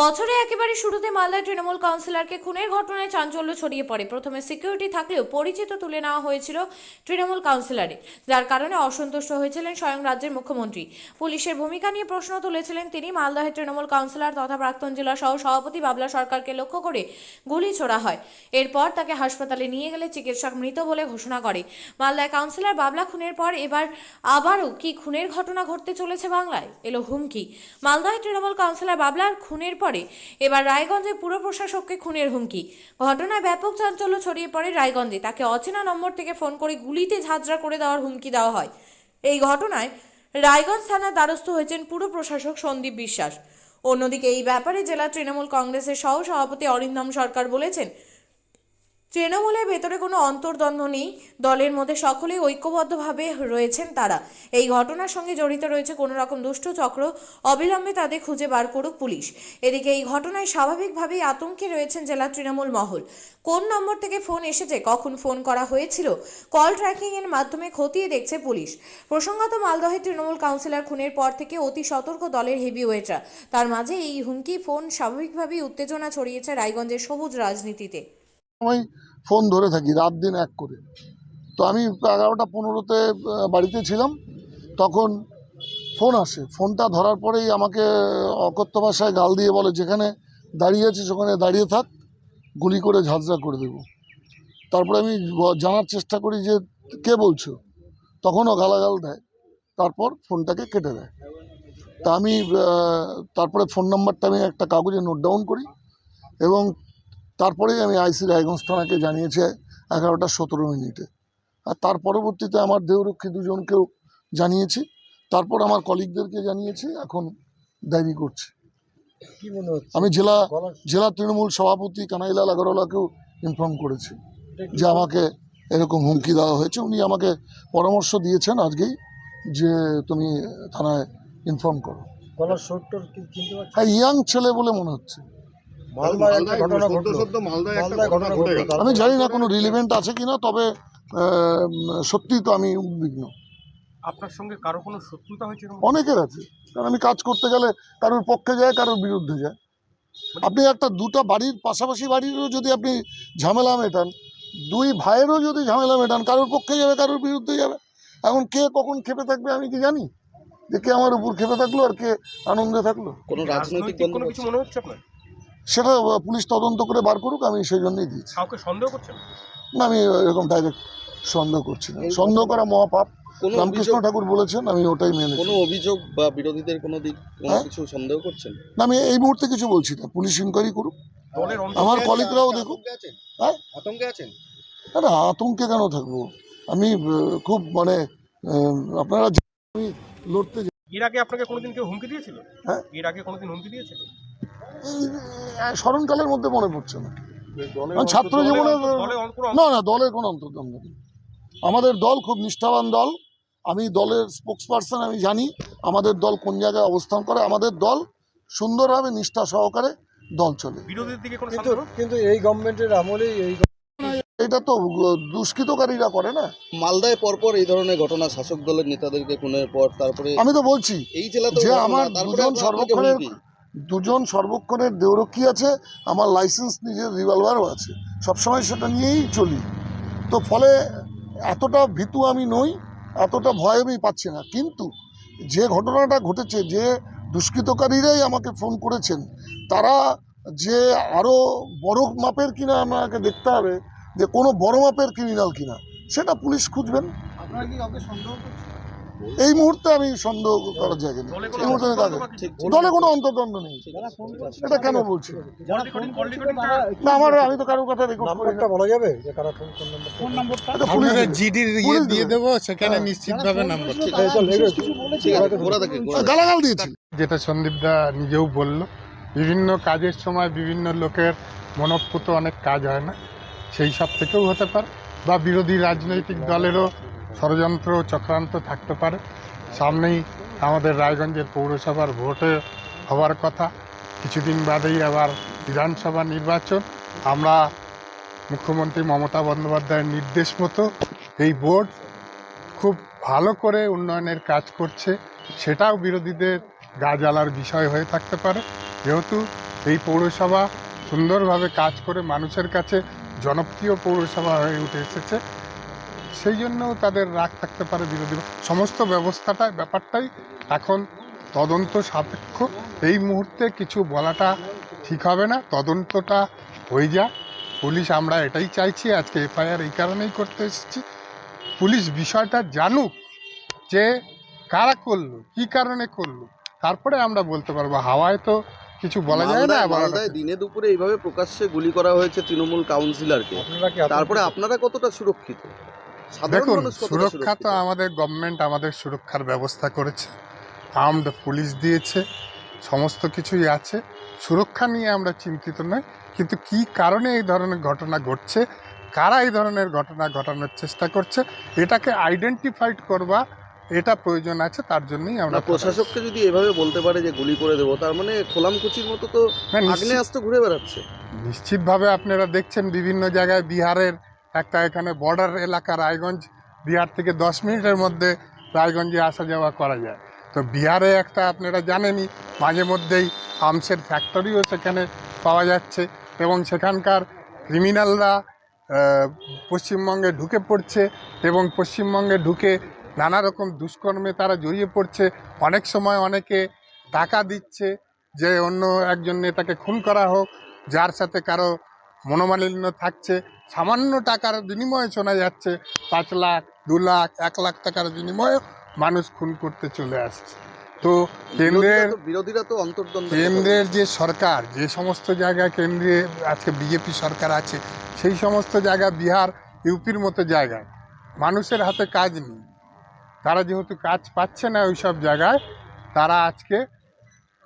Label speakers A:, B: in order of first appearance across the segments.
A: বছরে একেবারে শুরুতে মালদায় তৃণমূল কাউন্সিলরকে খুনের ঘটনায় চাঞ্চল্য ছড়িয়ে পড়ে। প্রথমে সিকিউরিটি থাকলেও পরিচিত তুলে নেওয়া হয়েছিল তৃণমূল কাউন্সিলরে যার কারণে অসন্তুষ্ট হয়েছিলেন স্বয়ং রাজ্যের মুখ্যমন্ত্রী। পুলিশের ভূমিকা নিয়ে প্রশ্ন তুলেছিলেন তিনি। মালদহের তৃণমূল কাউন্সিলর তথা প্রাক্তন জেলা সহ সভাপতি বাবলা সরকারকে লক্ষ্য করে গুলি ছোড়া হয়। এরপর তাকে হাসপাতালে নিয়ে গেলে চিকিৎসক মৃত বলে ঘোষণা করে। মালদায় কাউন্সিলর বাবলা খুনের পর এবার আবারও কি খুনের ঘটনা ঘটতে চলেছে বাংলায়? এলো হুমকি। মালদহের তৃণমূল কাউন্সিলর বাবলার খুনের পরে এবার রায়গঞ্জে পুর প্রশাসককে খুনের হুমকি। ঘটনায় ব্যাপক চাঞ্চল্য ছড়িয়ে পড়ে রায়গঞ্জে। তাকে অচেনা নম্বর থেকে ফোন করে গুলিতে ঝাঁঝরা করে দেওয়ার হুমকি দেওয়া হয়। এই ঘটনায় রায়গঞ্জ থানার দ্বারস্থ হয়েছেন পুর প্রশাসক সন্দীপ বিশ্বাস। অন্যদিকে এই ব্যাপারে জেলা তৃণমূল কংগ্রেসের সহ সভাপতি অরিন্দম সরকার বলেছেন তৃণমূলের ভেতরে কোনো অন্তর্দ্বন্দ্ব নেই। দলের মধ্যে সকলেই ঐক্যবদ্ধভাবে রয়েছেন তারা। এই ঘটনার সঙ্গে জড়িত রয়েছে কোনো রকম দুষ্ট চক্র অবিলম্বে তাদের খুঁজে বার করুক পুলিশ। এদিকে এই ঘটনায় স্বাভাবিকভাবেই আতঙ্কে রয়েছেন জেলা তৃণমূল মহল। কোন নম্বর থেকে ফোন এসেছে, কখন ফোন করা হয়েছিল, কল ট্র্যাকিং এর মাধ্যমে খতিয়ে দেখছে পুলিশ। প্রসঙ্গত মালদহের তৃণমূল কাউন্সিলর খুনের পর থেকে অতি সতর্ক দলের হেভিওয়েটরা। তার মাঝে এই হুমকি, ফোন স্বাভাবিকভাবেই উত্তেজনা ছড়িয়েছে রায়গঞ্জের সবুজ রাজনীতিতে।
B: সময় ফোন ধরে থাকি, রাত দিন এক করে। তো আমি এগারোটা পনেরোতে বাড়িতে ছিলাম। তখন ফোন আসে। ফোনটা ধরার পরেই আমাকে অকথ্য ভাষায় গাল দিয়ে বলে, যেখানে দাঁড়িয়ে আছিস, ওখানে দাঁড়িয়ে থাক। গুলি করে ঝাঁঝরা করে দেবো। তারপরে আমি জানার চেষ্টা করি যে, কে বলছো? তখনও গালাগাল দেয়। তারপর ফোনটাকে কেটে দেয়। তা আমি তারপরে ফোন নাম্বারটা আমি একটা কাগজে নোট ডাউন করি এবং তারপরেই আমি আইসি রায়গঞ্জ থানাকে জানিয়েছি এগারোটা সতেরো মিনিটে। আর তার পরবর্তীতে আমার দেহরক্ষী দুজনকেও জানিয়েছি। তারপর আমার কলিগদেরকে জানিয়েছি এখন ডায়েরি করছি। আমি জেলা জেলা তৃণমূল সভাপতি কানাইলাল আগরওয়ালাকেও ইনফর্ম করেছি যে আমাকে এরকম হুমকি দেওয়া হয়েছে। উনি আমাকে পরামর্শ দিয়েছেন আজকেই যে তুমি থানায় ইনফর্ম করো। হ্যাঁ ইয়াং ছেলে বলে মনে হচ্ছে। আমি জানি না কোনো রিলিভেন্ট আছে কিনা তবে আহ, সত্যিই তো আমি উদ্বিগ্ন।
C: আপনার সঙ্গে কারও কোনো শত্রুতা হয়েছে
B: অনেকের আছে। কারণ আমি কাজ করতে গেলে কারোর পক্ষে যায় কারোর বিরুদ্ধে যায়। আপনি একটা দুটো বাড়ির পাশাপাশি বাড়িরও যদি আপনি ঝামেলা মেটান দুই ভাইয়েরও যদি ঝামেলা মেটান কারোর পক্ষে যাবে কারোর বিরুদ্ধে যাবে। এখন কে কখন খেপে থাকবে আমি কি জানি? যে কে আমার উপর খেপে থাকল আর কে আনন্দে থাকল?
D: কোনো রাজনৈতিক
C: রাজনৈতিক কোনো কিছু মনে হচ্ছে আপনার?
B: সেটা পুলিশ তদন্ত করে বার করুক আমি সেই জন্যই দিয়েছি।
C: কাউকে সন্দেহ করছেন?
B: না আমি এরকম ডাইরেক্ট সন্দেহ করছি না। সন্দেহ করা মহাপাপ।
D: কোনো
B: রামকৃষ্ণ ঠাকুর বলেছেন আমি ওটাই মেনে
D: কোনো অভিযোগ বা বিরোধীদের কোনো দিক কোনো
B: হ্যাঁ?
D: কিছু সন্দেহ করছেন?
B: না আমি এই মুহূর্তে কিছু বলছি না। পুলিশ ইনকোয়ারি করুক। আমার কলিগরাও দেখুক।
D: আতঙ্কে
B: হ্যাঁ?
D: আতঙ্কে আছেন?
B: না আতঙ্কে কেন থাকব? আমি খুব মানে আপনারা আমি লড়তে যাই
C: এর আগে আপনাকে কোনোদিন কেউ হুমকি দিয়েছিল?
B: হ্যাঁ?
C: এর আগে কোনোদিন হুমকি দিয়েছিল?
B: এই, আহ, স্মরণকালের মধ্যে মনে পড়ছে না। ছাত্র জীবনে না না দলের কোনো অন্তর্দ্বন্দ্ব নেই। আমাদের দল খুব নিষ্ঠাবান দল। আমি দলের স্পোক্স পার্সন আমি জানি আমাদের দল কোন জায়গায় অবস্থান করে। আমাদের দল সুন্দরভাবে নিষ্ঠা সহকারে দল চলে।
C: বিরোধীর দিকে কোনো
E: কিন্তু কিন্তু এই গভর্নমেন্টের আমলেই এই
B: এটা তো দুষ্কৃতকারীরা করে না।
D: মালদায় পরপর এই ধরনের ঘটনা শাসক দলের নেতাদেরকে খুনের পর তারপরে
B: আমি তো বলছি
D: এই জেলাতে
B: যে আমার দুজন সর্বক্ষণের দুজন সর্বক্ষণের দেহরক্ষী আছে, আমার লাইসেন্স নিজের রিভলভারও আছে। সবসময় সেটা নিয়েই চলি। তো ফলে এতটা ভীতু আমি নই, এতটা ভয় আমি পাচ্ছি না। কিন্তু যে ঘটনাটা ঘটেছে, যে দুষ্কৃতকারীরাই আমাকে ফোন করেছেন, তারা যে আরও বড় মাপের কিনা আমাকে দেখতে হবে, যে কোনো বড় মাপের ক্রিমিনাল কিনা, সেটা পুলিশ খুঁজবেন। এই মুহূর্তে আমি সন্দেহ করার জায়গা নেই।
C: দলে
B: এই
C: কোনো
B: মুহূর্তে আমি দলে কোনো অন্তর্দ্বন্দ্ব নেই। এটা কেন বলছি? না আমার আমি তো কারোর কথা রেকর্ড করি
E: নাম্বারটা বলা যাবে যে কারা ফোন কোন নাম্বার ফোন নাম্বার
B: পুলিশ
F: আপনারা
B: দেবে।
F: জিডির
B: পুলিশ
F: দিয়ে
B: দেবো।
F: সেখানে। নিশ্চিতভাবে নাম্বার
D: ঠিক আছে। ঘোরা থাকে ঘোরা থাকে।
B: গালাগাল দিয়েছি।
F: যেটা সন্দীপদা নিজেও বলল বিভিন্ন কাজের সময় বিভিন্ন লোকের মনপ্রত অনেক কাজ হয় না সেই সব থেকেও হতে পারে। বা বিরোধী রাজনৈতিক দলেরও ষড়যন্ত্র চক্রান্ত থাকতে পারে। সামনেই আমাদের রায়গঞ্জের পৌরসভার ভোটে হওয়ার কথা। কিছুদিন বাদেই আবার বিধানসভা নির্বাচন। আমরা মুখ্যমন্ত্রী মমতা বন্দ্যোপাধ্যায়ের নির্দেশ মতো এই বোর্ড খুব ভালো করে উন্নয়নের কাজ করছে। সেটাও বিরোধীদের গা জ্বালার বিষয় হয়ে থাকতে পারে। যেহেতু এই পৌরসভা সুন্দরভাবে কাজ করে মানুষের কাছে জনপ্রিয় পৌরসভা হয়ে উঠে এসেছে। সেই জন্যও তাদের রাগ থাকতে পারে বিরোধী সমস্ত ব্যবস্থাটা ব্যাপারটাই এখন তদন্ত সাপেক্ষ। এই মুহূর্তে কিছু বলাটা ঠিক হবে না তদন্তটা হয়ে যা পুলিশ আমরা এটাই চাইছি আজকে এফআইআর এই কারণেই করতে এসেছি। পুলিশ বিষয়টা জানুক যে কারা করল কি কারণে করল। তারপরে আমরা বলতে পারব হাওয়ায় তো কিছু বলা যায় না
D: মালদায়- দিনে দুপুরে এইভাবে প্রকাশ্যে গুলি করা হয়েছে তৃণমূল কাউন্সিলরকে? তারপরে আপনারা কতটা সুরক্ষিত?
F: দেখুন সুরক্ষা তো আমাদের গভর্নমেন্ট আমাদের সুরক্ষার ব্যবস্থা করেছে। আর্মড পুলিশ দিয়েছে সমস্ত কিছুই আছে। সুরক্ষা নিয়ে আমরা চিন্তিত নই কিন্তু কি কারণে এই ধরনের ঘটনা ঘটছে কারা এই ধরনের ঘটনা ঘটানোর চেষ্টা করছে এটাকে আইডেন্টিফাইড করবা এটা প্রয়োজন আছে তার জন্যই আমরা
D: প্রশাসককে যদি এভাবে বলতে পারে যে গুলি করে দেবো তার মানে খোলামকুচির মতো তো আগ্নেয়াস্ত্র ঘুরে বেড়াচ্ছে।
F: নিশ্চিতভাবে আপনারা দেখছেন বিভিন্ন জায়গায় বিহারের একটা এখানে বর্ডার এলাকা রায়গঞ্জ, বিহার থেকে দশ মিনিটের মধ্যে রায়গঞ্জে আসা যাওয়া করা যায়। তো বিহারে একটা আপনারা জানেনই, মাঝে মধ্যেই আমসের ফ্যাক্টরিও সেখানে পাওয়া যাচ্ছে এবং সেখানকার ক্রিমিনালরা পশ্চিমবঙ্গে ঢুকে পড়ছে এবং পশ্চিমবঙ্গে ঢুকে নানা রকম দুষ্কর্মে তারা জড়িয়ে পড়ছে। অনেক সময় অনেকে টাকা দিচ্ছে যে অন্য একজন নেতাকে খুন করা হোক, যার সাথে কারও মনোমালিন্য থাকছে সামান্য টাকার বিনিময়ে শোনা যাচ্ছে পাঁচ লাখ দু লাখ এক লাখ টাকার বিনিময়ে মানুষ খুন করতে চলে আসছে। তো কেন্দ্রের
D: বিরোধীরা তো- অন্তর্দ্বন্দ্ব
F: কেন্দ্রের যে সরকার যে সমস্ত জায়গা কেন্দ্রে আজকে বিজেপি সরকার আছে সেই সমস্ত জায়গা বিহার ইউপির মতো জায়গায়। মানুষের হাতে কাজ নেই। তারা যেহেতু কাজ পাচ্ছে না ওই সব জায়গায় তারা আজকে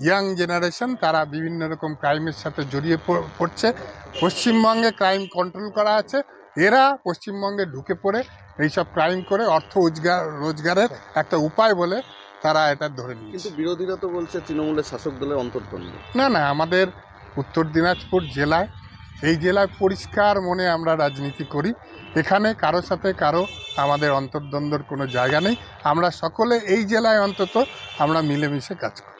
F: ইয়াং জেনারেশন তারা বিভিন্ন রকম ক্রাইমের সাথে জড়িয়ে পড়- পড়ছে। পশ্চিমবঙ্গে ক্রাইম কন্ট্রোল করা আছে। এরা পশ্চিমবঙ্গে ঢুকে পড়ে এইসব ক্রাইম করে অর্থ রোজগার রোজগারের একটা উপায় বলে তারা এটা ধরে নিয়েছে।
D: কিন্তু বিরোধীরা তো বলছে তৃণমূলের শাসক দলের অন্তর্দ্বন্দ্ব
F: না না আমাদের উত্তর দিনাজপুর জেলায় এই জেলায় পরিষ্কার মনে আমরা রাজনীতি করি। এখানে কারও সাথে কারও আমাদের অন্তর্দ্বন্দ্বর কোনো জায়গা নেই। আমরা সকলে এই জেলায় অন্তত আমরা মিলেমিশে কাজ করি।